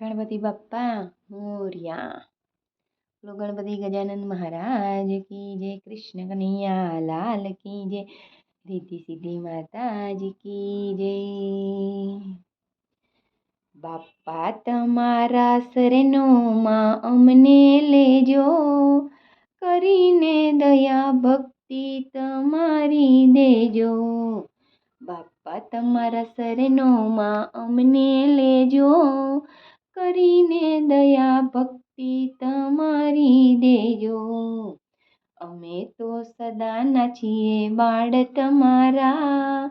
ગણપતિ બાપ્પા મોર્યા બોલો ગણપતિ ગજાનંદ મહારાજ કી જય કૃષ્ણ કનૈયા લાલ કી જય રીતિ સિદ્ધિ માતાજી કી જય બાપ્પા તમારા શરણોમાં અમને લેજો કરીને દયા ભક્તિ તમારી દેજો બાપ્પા તમારા શરણોમાં અમને લેજો કરીને દયા ભક્તિ તમારી દેજો. અમે તો સદાના છીએ બાળ તમારા.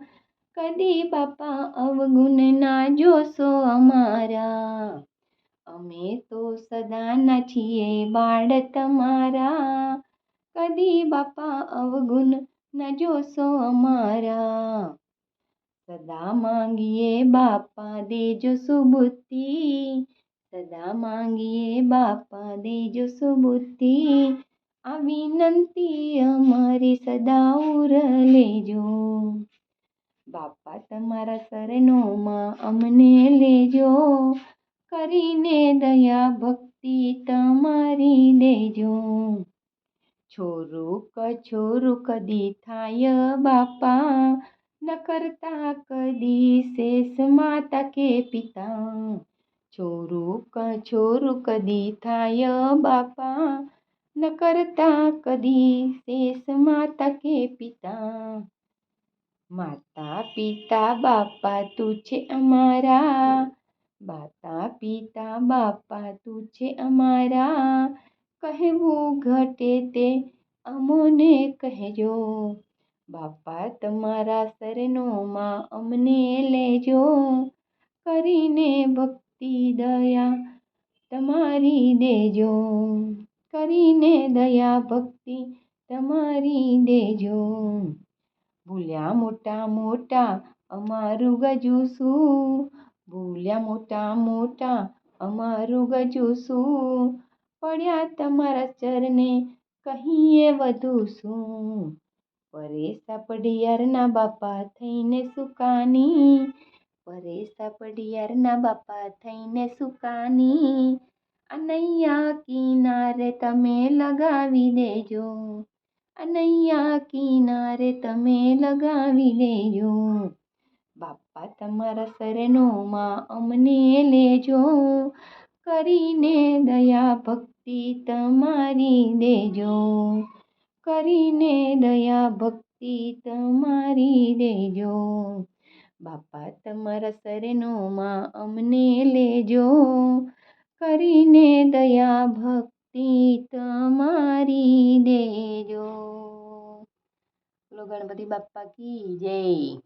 કદી બાપા અવગુણ ના જોશો અમારા. અમે તો સદાના છીએ બાળ તમારા. કદી બાપા અવગુણ ના જોશો અમારા. સદા માંગીએ બાપા દેજો સુબુદ્ધિ. સદા માંગીએ બાપા દેજો સુબુદ્ધિ આ વિનંતી અમારી સદા ઉર લેજો બાપા તમારા શરણોમાં અમને લેજો કરીને દયા ભક્તિ તમારી દેજો છોરું કછોરું કદી થાય બાપા ન કરતા કદી શેષ માતા કે પિતા છોરું કછોરું કદી થાય બાપા ન કરતા કદી શેષ માતા કે પિતા માતા પિતા બાપા તું છે અમારા માતા પિતા બાપા તું છે અમારા કહેવું ઘટે તે અમોને કહેજો બાપા તમારા શરણોમાં અમને લેજો કરીને ભક્તિ દયા તમારી દેજો. કરીને દયા ભક્તિ તમારી દેજો. ભૂલ્યા મોટા મોટા અમારું ગજુ શું? ભૂલ્યા મોટા મોટા અમારું ગજુ શું? પડ્યા તમારા ચરને કહીએ વધુ શું? પરેશા પડિયારના બાપા થઈને સુકાની પરેશા પડિયારના બાપા થઈને સુકાની. અનૈયા કિનારે તમે લગાવી દેજો. અનૈયા કિનારે તમે લગાવી દેજો. બાપા તમારા શરણોમાં અમને લેજો. કરીને દયા ભક્તિ તમારી દેજો. કરીને દયા ભક્તિ તમારી દેજો. બાપા, તમારા શરણોમાં અમને લેજો. કરીને દયા ભક્તિ તમારી દેજો. બોલો ગણપતિ બાપ્પા કી જય.